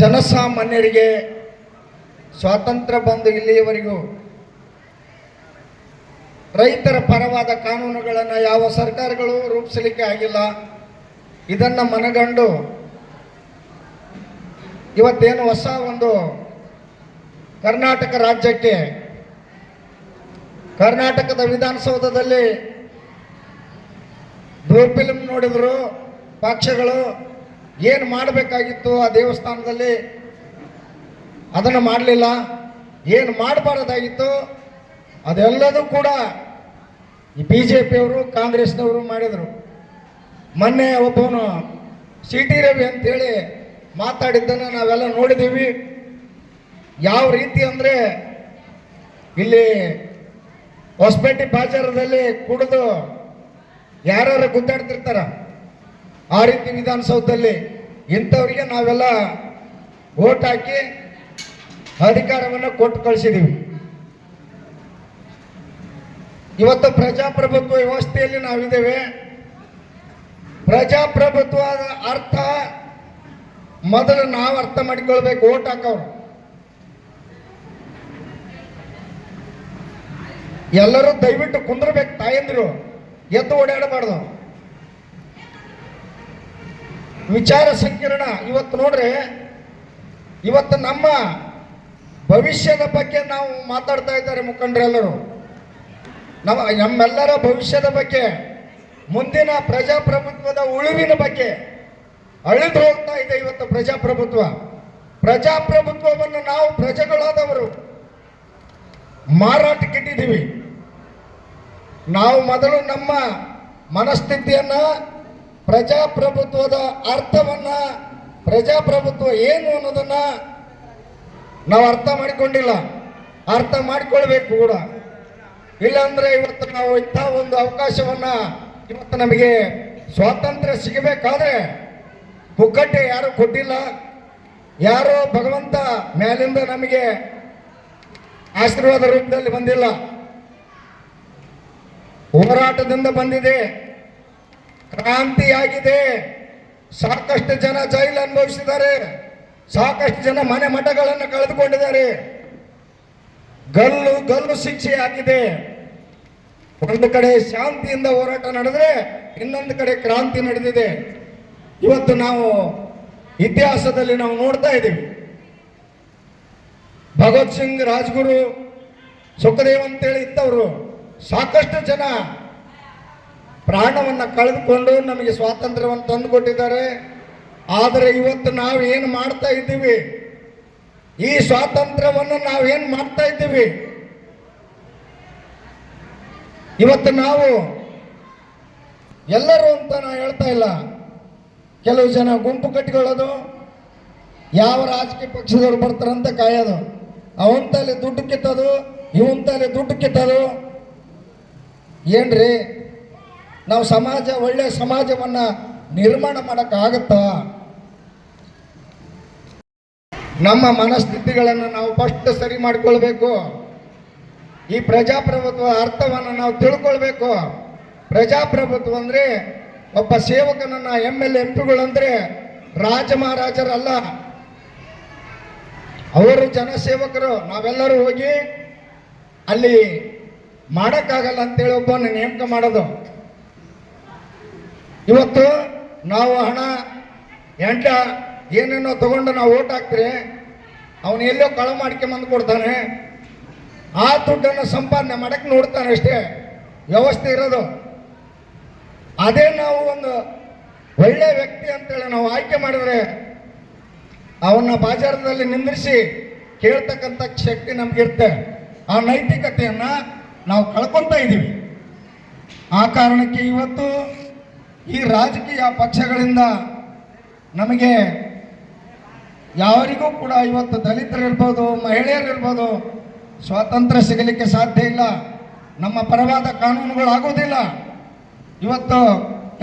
ಜನಸಾಮಾನ್ಯರಿಗೆ ಸ್ವಾತಂತ್ರ್ಯ ಬಂದು ಇಲ್ಲಿಯವರೆಗೂ ರೈತರ ಪರವಾದ ಕಾನೂನುಗಳನ್ನು ಯಾವ ಸರ್ಕಾರಗಳು ರೂಪಿಸಲಿಕ್ಕೆ ಆಗಿಲ್ಲ. ಇದನ್ನು ಮನಗಂಡು ಇವತ್ತೇನು ಹೊಸ ಒಂದು ಕರ್ನಾಟಕ ರಾಜ್ಯಕ್ಕೆ, ಕರ್ನಾಟಕದ ವಿಧಾನಸೌಧದಲ್ಲಿ ಬ್ಲೂ ಫಿಲ್ಮ್ ನೋಡಿದ್ರು, ಪಕ್ಷಗಳು ಏನು ಮಾಡಬೇಕಾಗಿತ್ತು ಆ ದೇವಸ್ಥಾನದಲ್ಲಿ? ಅದನ್ನು ಮಾಡಲಿಲ್ಲ. ಏನು ಮಾಡಬಾರದಾಗಿತ್ತು? ಅದೆಲ್ಲದೂ ಕೂಡ ಈ ಬಿ ಜೆ ಪಿಯವರು ಕಾಂಗ್ರೆಸ್ನವರು ಮಾಡಿದರು. ಮೊನ್ನೆ ಒಬ್ಬವನು ಸಿ ಟಿ ರವಿ ಅಂತೇಳಿ ಮಾತಾಡಿದ್ದನ್ನು ನಾವೆಲ್ಲ ನೋಡಿದ್ದೀವಿ ಯಾವ ರೀತಿ ಅಂದರೆ ಇಲ್ಲಿ ಹೊಸಪೇಟೆ ಬಾಜಾರದಲ್ಲಿ ಕುಡಿದು ಯಾರ್ಯಾರು ಗುದ್ದಾಡ್ತಿರ್ತಾರ? ಆ ರೀತಿ ವಿಧಾನಸೌಧದಲ್ಲಿ ಇಂಥವ್ರಿಗೆ ನಾವೆಲ್ಲ ಓಟ್ ಹಾಕಿ ಅಧಿಕಾರವನ್ನು ಕೊಟ್ಟು ಕಳಿಸಿದ್ದೀವಿ ಇವತ್ತು ಪ್ರಜಾಪ್ರಭುತ್ವ ವ್ಯವಸ್ಥೆಯಲ್ಲಿ ನಾವಿದ್ದೇವೆ. ಪ್ರಜಾಪ್ರಭುತ್ವದ ಅರ್ಥ ಮೊದಲು ನಾವು ಅರ್ಥ ಮಾಡಿಕೊಳ್ಬೇಕು ಓಟ್ ಹಾಕೋರು. ಎಲ್ಲರೂ ದಯವಿಟ್ಟು ಕುಂದ್ರಬೇಕು ತಾಯಂದಿರು, ಎದ್ದು ಓಡಾಡಬಾರ್ದು. ವಿಚಾರ ಸಂಕಿರಣ. ಇವತ್ತು ನೋಡ್ರಿ, ಇವತ್ತು ನಮ್ಮ ಭವಿಷ್ಯದ ಬಗ್ಗೆ ನಾವು ಮಾತಾಡ್ತಾ ಇದ್ದಾರೆ ಮುಖಂಡರೆಲ್ಲರೂ ನಮ್ಮ, ನಮ್ಮೆಲ್ಲರ ಭವಿಷ್ಯದ ಬಗ್ಗೆ, ಮುಂದಿನ ಪ್ರಜಾಪ್ರಭುತ್ವದ ಉಳಿವಿನ ಬಗ್ಗೆ ಅಳಿದು ಹೋಗ್ತಾ ಇದೆ ಇವತ್ತು ಪ್ರಜಾಪ್ರಭುತ್ವ. ಪ್ರಜಾಪ್ರಭುತ್ವವನ್ನು ನಾವು ಪ್ರಜೆಗಳಾದವರು ಮಾರಾಟಕ್ಕಿಟ್ಟಿದ್ದೀವಿ ನಾವು ಮೊದಲು ನಮ್ಮ ಮನಸ್ಥಿತಿಯನ್ನ ಪ್ರಜಾಪ್ರಭುತ್ವದ ಅರ್ಥವನ್ನ, ಪ್ರಜಾಪ್ರಭುತ್ವ ಏನು ಅನ್ನೋದನ್ನ ನಾವು ಅರ್ಥ ಮಾಡಿಕೊಂಡಿಲ್ಲ. ಅರ್ಥ ಮಾಡಿಕೊಳ್ಬೇಕು ಕೂಡ. ಇಲ್ಲಾಂದ್ರೆ ಇವತ್ತು ನಾವು ಇಂಥ ಒಂದು ಅವಕಾಶವನ್ನ ಇವತ್ತು ನಮಗೆ ಸ್ವಾತಂತ್ರ್ಯ ಸಿಗಬೇಕಾದ್ರೆ ಪುಕ್ಕಟ್ಟೆ ಯಾರು ಕೊಟ್ಟಿಲ್ಲ. ಯಾರೋ ಭಗವಂತ ಮೇಲಿಂದ ನಮಗೆ ಆಶೀರ್ವಾದ ರೂಪದಲ್ಲಿ ಬಂದಿಲ್ಲ. ಹೋರಾಟದಿಂದ ಬಂದಿದೆ. ಕ್ರಾಂತಿಯಾಗಿದೆ. ಸಾಕಷ್ಟು ಜನ ಜೈಲು ಅನುಭವಿಸಿದ್ದಾರೆ. ಸಾಕಷ್ಟು ಜನ ಮನೆ ಮಠಗಳನ್ನು ಕಳೆದುಕೊಂಡಿದ್ದಾರೆ. ಗಲ್ಲು ಗಲ್ಲು ಶಿಕ್ಷೆ ಆಗಿದೆ. ಒಂದು ಕಡೆ ಶಾಂತಿಯಿಂದ ಹೋರಾಟ ನಡೆದ್ರೆ ಇನ್ನೊಂದು ಕಡೆ ಕ್ರಾಂತಿ ನಡೆದಿದೆ. ಇವತ್ತು ನಾವು ಇತಿಹಾಸದಲ್ಲಿ ನಾವು ನೋಡ್ತಾ ಇದ್ದೀವಿ. ಭಗತ್ ಸಿಂಗ್, ರಾಜ್ಗುರು, ಸುಖದೇವ್ ಅಂತೇಳಿ ಇದ್ದವರು ಸಾಕಷ್ಟು ಜನ ಪ್ರಾಣವನ್ನು ಕಳೆದುಕೊಂಡು ನಮಗೆ ಸ್ವಾತಂತ್ರ್ಯವನ್ನು ತಂದುಕೊಟ್ಟಿದ್ದಾರೆ. ಆದರೆ ಇವತ್ತು ನಾವು ಏನು ಮಾಡ್ತಾ ಇದ್ದೀವಿ? ಈ ಸ್ವಾತಂತ್ರ್ಯವನ್ನು ಏನು ಮಾಡ್ತಾ ಇದ್ದೀವಿ? ಇವತ್ತು ನಾವು ಎಲ್ಲರೂ ಅಂತ ನಾ ಹೇಳ್ತಾ ಇಲ್ಲ. ಕೆಲವು ಜನ ಗುಂಪು ಕಟ್ಟಿಕೊಳ್ಳೋದು, ಯಾವ ರಾಜಕೀಯ ಪಕ್ಷದವರು ಬರ್ತಾರಂತ ಕಾಯೋದು. ಅವನ ತಲೆ ದುಡ್ಡು ಕಿತ್ತೋದು ಇವನ ತಲೆ ದುಡ್ಡು ಕಿತ್ತೋದು. ಏನ್ರಿ? ನಾವು ಸಮಾಜ ಒಳ್ಳೆಯ ಸಮಾಜವನ್ನ ನಿರ್ಮಾಣ ಮಾಡೋಕ್ಕಾಗತ್ತಾ? ನಮ್ಮ ಮನಸ್ಥಿತಿಗಳನ್ನು ನಾವು ಫಸ್ಟ್ ಸರಿ ಮಾಡಿಕೊಳ್ಬೇಕು. ಈ ಪ್ರಜಾಪ್ರಭುತ್ವ ಅರ್ಥವನ್ನು ನಾವು ತಿಳ್ಕೊಳ್ಬೇಕು. ಪ್ರಜಾಪ್ರಭುತ್ವ ಅಂದರೆ ಒಬ್ಬ ಸೇವಕನನ್ನ ಎಂ ಎಲ್ ಎಂ ಪಿಗಳಂದ್ರೆ ರಾಜ ಮಹಾರಾಜರಲ್ಲ. ಅವರು ಜನಸೇವಕರು ನಾವೆಲ್ಲರೂ ಹೋಗಿ ಅಲ್ಲಿ ಮಾಡೋಕ್ಕಾಗಲ್ಲ ಅಂತೇಳಿ ಒಬ್ಬನ ನೇಮಕ ಮಾಡೋದು. ಇವತ್ತು ನಾವು ಹಣ ಎಂಟ ಏನೇನೋ ತಗೊಂಡು ನಾವು ಓಟ್ ಹಾಕ್ತೀರಿ, ಅವನು ಎಲ್ಲೋ ಕಳ ಮಾಡ್ಕೊಂಬಂದು ಕೊಡ್ತಾನೆ. ಆ ದುಡ್ಡನ್ನು ಸಂಪಾದನೆ ಮಾಡಕ್ಕೆ ನೋಡ್ತಾನೆ ಅಷ್ಟೇ, ವ್ಯವಸ್ಥೆ ಇರೋದು. ಅದೇ ನಾವು ಒಂದು ಒಳ್ಳೆ ವ್ಯಕ್ತಿ ಅಂತೇಳಿ ನಾವು ಆಯ್ಕೆ ಮಾಡಿದ್ರೆ ಅವನ್ನ ಬಾಜಾರದಲ್ಲಿ ನಿಂದ್ರಿಸಿ ಕೇಳ್ತಕ್ಕಂಥ ಶಕ್ತಿ ನಮಗಿರುತ್ತೆ. ಆ ನೈತಿಕತೆಯನ್ನು ನಾವು ಕಳ್ಕೊತಾ ಇದ್ದೀವಿ ಆ ಕಾರಣಕ್ಕೆ ಇವತ್ತು ಈ ರಾಜಕೀಯ ಪಕ್ಷಗಳಿಂದ ನಮಗೆ ಯಾರಿಗೂ ಕೂಡ ಇವತ್ತು ದಲಿತರಿರ್ಬೋದು, ಮಹಿಳೆಯರಿರ್ಬೋದು ಸ್ವಾತಂತ್ರ್ಯ ಸಿಗಲಿಕ್ಕೆ ಸಾಧ್ಯ ಇಲ್ಲ. ನಮ್ಮ ಪರವಾದ ಕಾನೂನುಗಳು ಆಗೋದಿಲ್ಲ ಇವತ್ತು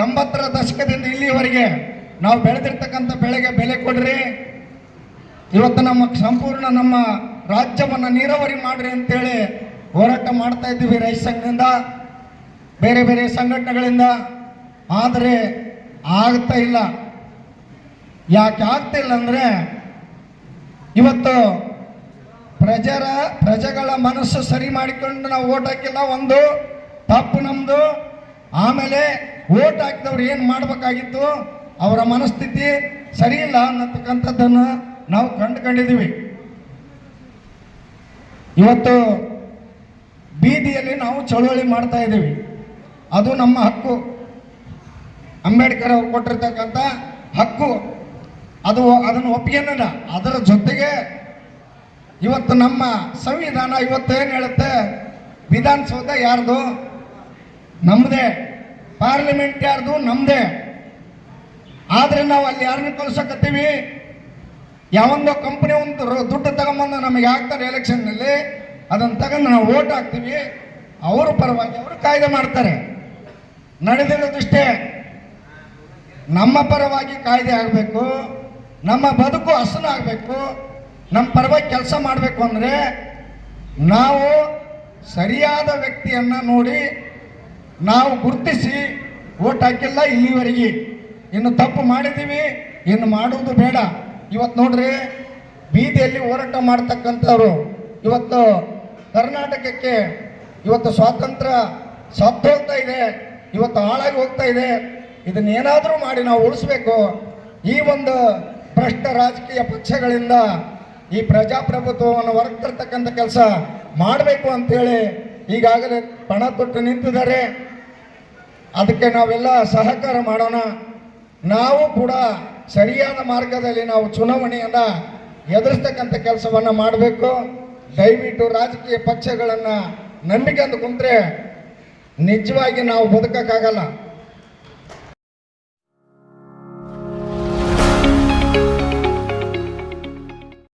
ಎಂಬತ್ತರ ದಶಕದಿಂದ ಇಲ್ಲಿವರೆಗೆ ನಾವು ಬೆಳೆದಿರ್ತಕ್ಕಂಥ ಬೆಳೆಗೆ ಬೆಲೆ ಕೊಡ್ರಿ. ಇವತ್ತು ನಮ್ಮ ಸಂಪೂರ್ಣ ನಮ್ಮ ರಾಜ್ಯವನ್ನು ನೀರಾವರಿ ಮಾಡ್ರಿ ಅಂತೇಳಿ ಹೋರಾಟ ಮಾಡ್ತಾ ಇದ್ದೀವಿ ರೈತ ಸಂಘದಿಂದ, ಬೇರೆ ಬೇರೆ ಸಂಘಟನೆಗಳಿಂದ. ಆದರೆ ಆಗ್ತಾ ಇಲ್ಲ. ಯಾಕೆ ಆಗ್ತಾ ಇಲ್ಲ ಅಂದರೆ ಇವತ್ತು ಪ್ರಜರ, ಪ್ರಜೆಗಳ ಮನಸ್ಸು ಸರಿ ಮಾಡಿಕೊಂಡು ನಾವು ಓಟ್ ಹಾಕಿಲ್ಲ, ಒಂದು ತಪ್ಪು ನಮ್ಮದು ಆಮೇಲೆ ಓಟ್ ಹಾಕಿದವ್ರು ಏನು ಮಾಡಬೇಕಾಗಿತ್ತು? ಅವರ ಮನಸ್ಥಿತಿ ಸರಿ ಇಲ್ಲ ಅನ್ನತಕ್ಕಂಥದ್ದನ್ನು ನಾವು ಕಂಡುಕೊಂಡಿದ್ದೀವಿ. ಇವತ್ತು ಬೀದಿಯಲ್ಲಿ ನಾವು ಚಳುವಳಿ ಮಾಡ್ತಾ ಇದ್ದೀವಿ. ಅದು ನಮ್ಮ ಹಕ್ಕು. ಅಂಬೇಡ್ಕರ್ ಅವರು ಕೊಟ್ಟಿರ್ತಕ್ಕಂಥ ಹಕ್ಕು, ಅದು ಅದನ್ನು ಒಪ್ಪಿಗೆನಲ್ಲ, ಅದರ ಜೊತೆಗೆ ಇವತ್ತು ನಮ್ಮ ಸಂವಿಧಾನ ಇವತ್ತು ಏನು ಹೇಳುತ್ತೆ? ವಿಧಾನಸೌಧ ಯಾರ್ದು? ನಮ್ಮದೇ ಪಾರ್ಲಿಮೆಂಟ್ ಯಾರ್ದು? ನಮ್ಮದೇ ಆದರೆ ನಾವು ಅಲ್ಲಿ ಯಾರನ್ನ ಕಳ್ಸಕತ್ತೀವಿ? ಯಾವೊಂದೋ ಕಂಪನಿ ಒಂದು ದುಡ್ಡು ತಗೊಂಬಂದು ನಮಗೆ ಹಾಕ್ತಾರೆ ಎಲೆಕ್ಷನ್ನಲ್ಲಿ, ಅದನ್ನು ತಗೊಂಡು ನಾವು ಓಟ್ ಹಾಕ್ತೀವಿ. ಅವರು ಪರವಾಗಿ ಅವರು ಕಾಯ್ದೆ ಮಾಡ್ತಾರೆ. ನಡೆದಿರೋದಿಷ್ಟೇ. ನಮ್ಮ ಪರವಾಗಿ ಕಾಯ್ದೆ ಆಗಬೇಕು, ನಮ್ಮ ಬದುಕು ಹಸನ ಆಗಬೇಕು, ನಮ್ಮ ಪರವಾಗಿ ಕೆಲಸ ಮಾಡಬೇಕು ಅಂದರೆ ನಾವು ಸರಿಯಾದ ವ್ಯಕ್ತಿಯನ್ನು ನೋಡಿ ನಾವು ಗುರುತಿಸಿ ಓಟ್ ಹಾಕಿಲ್ಲ ಇಲ್ಲಿವರೆಗೆ. ಇನ್ನು ತಪ್ಪು ಮಾಡಿದ್ದೀವಿ, ಇನ್ನು ಮಾಡುವುದು ಬೇಡ. ಇವತ್ತು ನೋಡ್ರಿ, ಬೀದಿಯಲ್ಲಿ ಹೋರಾಟ ಮಾಡ್ತಕ್ಕಂಥವ್ರು, ಇವತ್ತು ಕರ್ನಾಟಕಕ್ಕೆ ಇವತ್ತು ಸ್ವಾತಂತ್ರ್ಯ ಸತ್ತೋಗ್ತಾ ಇದೆ, ಇವತ್ತು ಹಾಳಾಗಿ ಹೋಗ್ತಾ ಇದೆ. ಇದನ್ನೇನಾದರೂ ಮಾಡಿ ನಾವು ಉಳಿಸ್ಬೇಕು. ಈ ಒಂದು ಭ್ರಷ್ಟ ರಾಜಕೀಯ ಪಕ್ಷಗಳಿಂದ ಈ ಪ್ರಜಾಪ್ರಭುತ್ವವನ್ನು ಹೊರತರ್ತಕ್ಕಂಥ ಕೆಲಸ ಮಾಡಬೇಕು ಅಂತೇಳಿ ಈಗಾಗಲೇ ಪಣ ತೊಟ್ಟು ನಿಂತಿದ್ದಾರೆ. ಅದಕ್ಕೆ ನಾವೆಲ್ಲ ಸಹಕಾರ ಮಾಡೋಣ. ನಾವು ಕೂಡ ಸರಿಯಾದ ಮಾರ್ಗದಲ್ಲಿ ನಾವು ಚುನಾವಣೆಯನ್ನು ಎದುರಿಸ್ತಕ್ಕಂಥ ಕೆಲಸವನ್ನು ಮಾಡಬೇಕು. ದಯವಿಟ್ಟು ರಾಜಕೀಯ ಪಕ್ಷಗಳನ್ನು ಅಂತ ಕುಂತ್ರೆ ನಿಜವಾಗಿ ನಾವು ಬದುಕಕ್ಕಾಗಲ್ಲ.